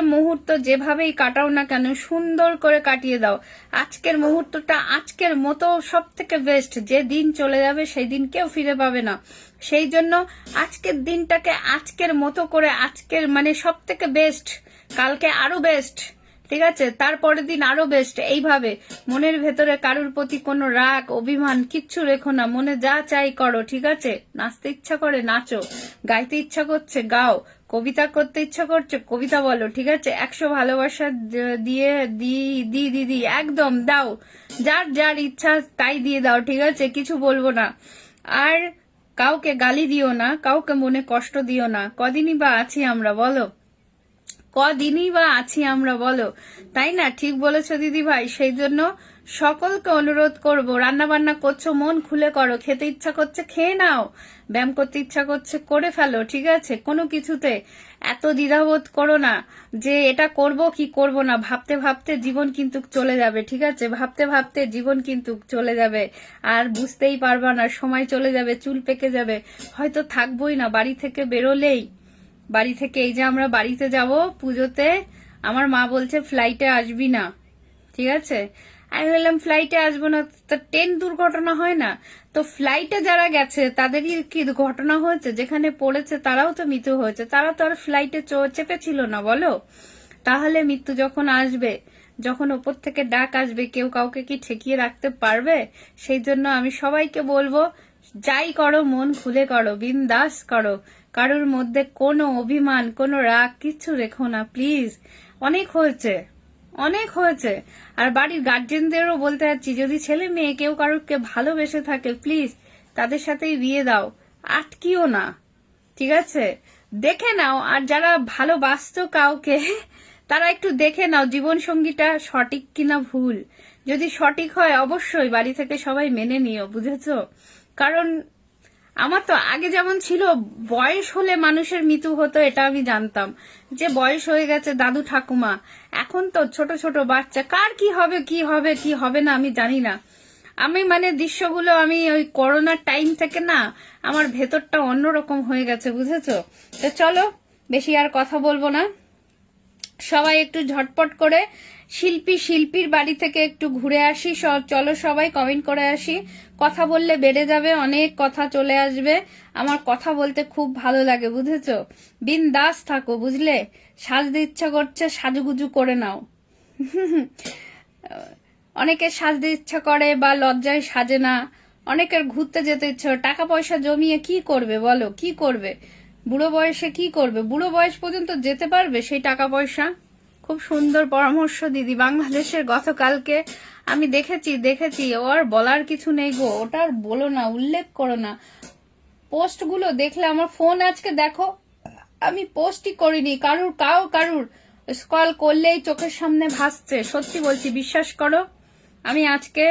মুহূর্ত যেভাবেই কাটাও না কেন, সুন্দর করে কাটিয়ে দাও। আজকের মুহূর্তটা আজকের মতো সব থেকে বেস্ট যে দিন চলে যাবে সেই দিন কেউ ফিরে পাবে না। সেই জন্য আজকের দিনটাকে আজকের মতো করে আজকের মানে সব থেকে বেস্ট কালকে আরও বেস্ট ঠিক আছে? তারপরের দিন আরও বেস্ট এইভাবে। মনের ভেতরে কারুর প্রতি কোনো রাগ, অভিমান কিচ্ছু রেখো না। মনে যা চাই করো, ঠিক আছে? নাচতে ইচ্ছা করে, নাচো। গাইতে ইচ্ছা করছে, গাও। কবিতা করতে ইচ্ছা করছে, কবিতা বলো, ঠিক আছে? একশো ভালোবাসা দিয়ে, দি দি দিদি একদম, দাও। যার যার ইচ্ছা, তাই দিয়ে দাও, ঠিক আছে? কিছু বলব না। আর কাউকে গালি দিও না, কাউকে মনে কষ্ট দিও না। কদিনই বা আছি আমরা, বলো? কদিনই বা আছি আমরা, বলো? তাই না? ঠিক বলেছ দিদি ভাই সেই জন্য সকলকে অনুরোধ করব রান্না বান্না করছ, মন খুলে করো, খেতে ইচ্ছা করছে খেয়ে নাও, ব্যায়াম করতে ইচ্ছা করছে করে ফেলো, ঠিক আছে? কোনো কিছুতে এত দ্বিধাবোধ করো না যে এটা করব কি করব না, ভাবতে ভাবতে জীবন কিন্তু চলে যাবে, ঠিক আছে? ভাবতে ভাবতে জীবন কিন্তু চলে যাবে, আর বুঝতেই পারবা না, সময় চলে যাবে, চুল পেকে যাবে, হয়তো থাকবোই না, বাড়ি থেকে বেরোলেই বাড়ি থেকে, এই যে আমরা বাড়িতে যাব পুজোতে, আমার মা বলছে ফ্লাইটে আসবি না। ঠিক আছে? আমি বললাম ফ্লাইটে আসব না। তা ট্রেন দুর্ঘটনা হয় না। তো ফ্লাইটে যারা গেছে, তাদেরই কি ঘটনা হয়েছে? যেখানে পড়েছে, তারাও তো মৃত্যু হয়েছে। তারা তো আর ফ্লাইটে চেপেছিল না, বলো? তাহলে মৃত্যু যখন আসবে, যখন ওপর থেকে ডাক আসবে, কেউ কাউকে কি ঠেকিয়ে রাখতে পারবে? সেই জন্য আমি সবাইকে বলব, যাই করো, মন খুলে করো, বিন্দাস করো। কারোর মধ্যে কোনো অভিমান, কোনো রাগ, কিচ্ছু রেখো না প্লিজ অনেক হয়েছে অনেক হয়েছে। আর বাড়ির গার্জেনদেরও বলতে যাচ্ছি, যদি ছেলে মেয়ে কেউ কারোরকে ভালোবেসে থাকে প্লিজ তাদের সাথেই বিয়ে দাও। আটকিও না, ঠিক আছে? দেখে নাও, আর যারা ভালোবাসতো কাউকে, তারা একটু দেখে নাও জীবন সঙ্গীটা সঠিক কিনা ভুল। যদি সঠিক হয়, অবশ্যই বাড়ি থেকে সবাই মেনে নিও, বুঝেছ? কারণ আমার তো আগে যেমন ছিল, বয়স হলে মানুষের মৃত্যু হতো, এটা আমি জানতাম। যে বয়স হয়ে গেছে দাদু ঠাকুমা, এখন তো ছোট ছোট বাচ্চা, কার কি হবে কি হবে কি হবে না আমি জানি না। আমি মানে দৃশ্যগুলো আমি ওই করোনার টাইম থেকে না, আমার ভেতরটা অন্যরকম হয়ে গেছে, বুঝেছ? তো চলো, বেশি আর কথা বলব না। সবাই একটু ঝটপট করে শিল্পী শিল্পীর বাড়ি থেকে একটু ঘুরে আসি। চলো সবাই কমেন্ট করে আসি। কথা বললে বেড়ে যাবে, অনেক কথা চলে আসবে। আমার কথা বলতে খুব ভালো লাগে, বুঝেছ? বিন্দাস থাকো, বুঝলে? সাজতে ইচ্ছা করছে, সাজুগুজু করে নাও। অনেকে সাজতে ইচ্ছা করে বা লজ্জায় সাজে না। অনেকের ঘুরতে যেতে ইচ্ছে টাকা পয়সা জমিয়ে কি করবে বলো? কি করবে? বুড়ো বয়সে কি করবে? বুড়ো বয়স পর্যন্ত যেতে পারবে সেই টাকা পয়সা? খুব সুন্দর পরামর্শ দিদি। বাংলাদেশের গতকালকে আমি দেখেছি দেখেছি। ও আর বলার কিছু নেই গো। ওটা আর বলো না, উল্লেখ করো না। পোস্টগুলো দেখলে আমার ফোন আজকে দেখো, আমি পোস্টই করিনি। কারুর, কাউ, কারুর। স্কল করলেই চোখের সামনে ভাসছে। সত্যি বলছি, বিশ্বাস করো, আমি আজকে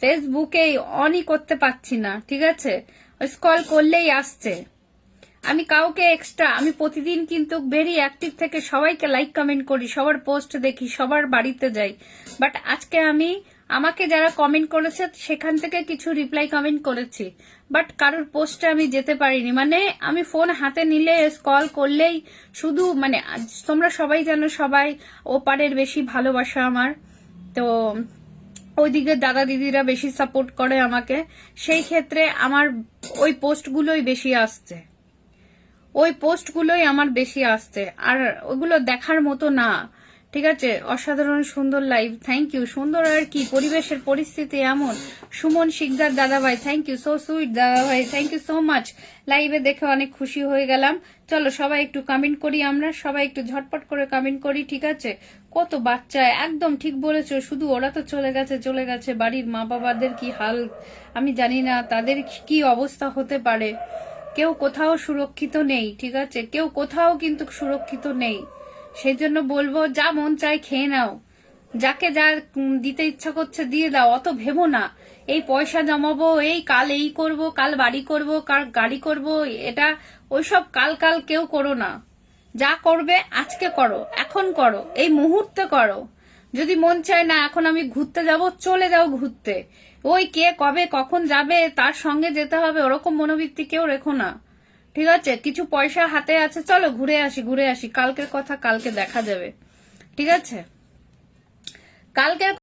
ফেসবুকে অনই করতে পারছি না, ঠিক আছে? স্কল করলেই আসছে। আমি কাউকে এক্সট্রা আমি প্রতিদিন কিন্তু ভেরি অ্যাক্টিভ থেকে সবাইকে লাইক কমেন্ট করি, সবার পোস্ট দেখি, সবার বাড়িতে যাই। বাট আজকে আমি, আমাকে যারা কমেন্ট করেছে, সেখান থেকে কিছু রিপ্লাই কমেন্ট করেছি। বাট কারোর পোস্টে আমি যেতে পারিনি। মানে আমি ফোন হাতে নিলে কল করলেই শুধু মানে তোমরা সবাই জানো সবাই ওপারের বেশি ভালোবাসা আমার। তো ওইদিকে দাদা দিদিরা বেশি সাপোর্ট করে আমাকে। সেই ক্ষেত্রে আমার ওই পোস্টগুলোই বেশি আসছে। ওই পোস্টগুলোই আমার বেশি আসছে। আর ওগুলো দেখার মতো না। ঠিক আছে? অসাধারণ, সুন্দর লাইভ থ্যাংক ইউ সুন্দর আর কি? পরিবেশের পরিস্থিতি এমন। সুমন শিকদার দাদা ভাই থ্যাংক ইউ সো সুইট দাদা ভাই থ্যাংক ইউ সো মাচ লাইভে দেখে অনেক খুশি হয়ে গেলাম। চলো সবাই একটু কমেন্ট করি আমরা। সবাই একটু ঝটপট করে কমেন্ট করি, ঠিক আছে? কত বাচ্চা, একদম ঠিক বলেছ। শুধু ওরা তো চলে গেছে চলে গেছে। বাড়ির মা বাবাদের কি হাল? আমি জানি না, তাদের কি অবস্থা হতে পারে? কেউ কোথাও সুরক্ষিত নেই, ঠিক আছে? কেউ কোথাও কিন্তু সুরক্ষিত নেই। সেই জন্য বলব, যা মন চায় খেয়ে নাও। যাকে যা দিতে ইচ্ছা করছে দিয়ে দাও, অত ভেবো না। এই পয়সা জমাবো, এই কাল এই করব, কাল বাড়ি করব, কাল গাড়ি করব, এটা ওইসব কাল কাল কেউ করো না। যা করবে আজকে করো, এখন করো, এই মুহূর্তে করো। যদি মন চায় না, এখন আমি ঘুরতে যাব, চলে যাও ঘুরতে। ওই কে কবে কখন যাবে, তার সঙ্গে যেতে হবে, ওরকম মনোবৃত্তি কেউ রেখো না। ঠিক আছে? কিছু পয়সা হাতে আছে, চলো ঘুরে আসি ঘুরে আসি। কালকের কথা কালকে দেখা যাবে। ঠিক আছে? কালকের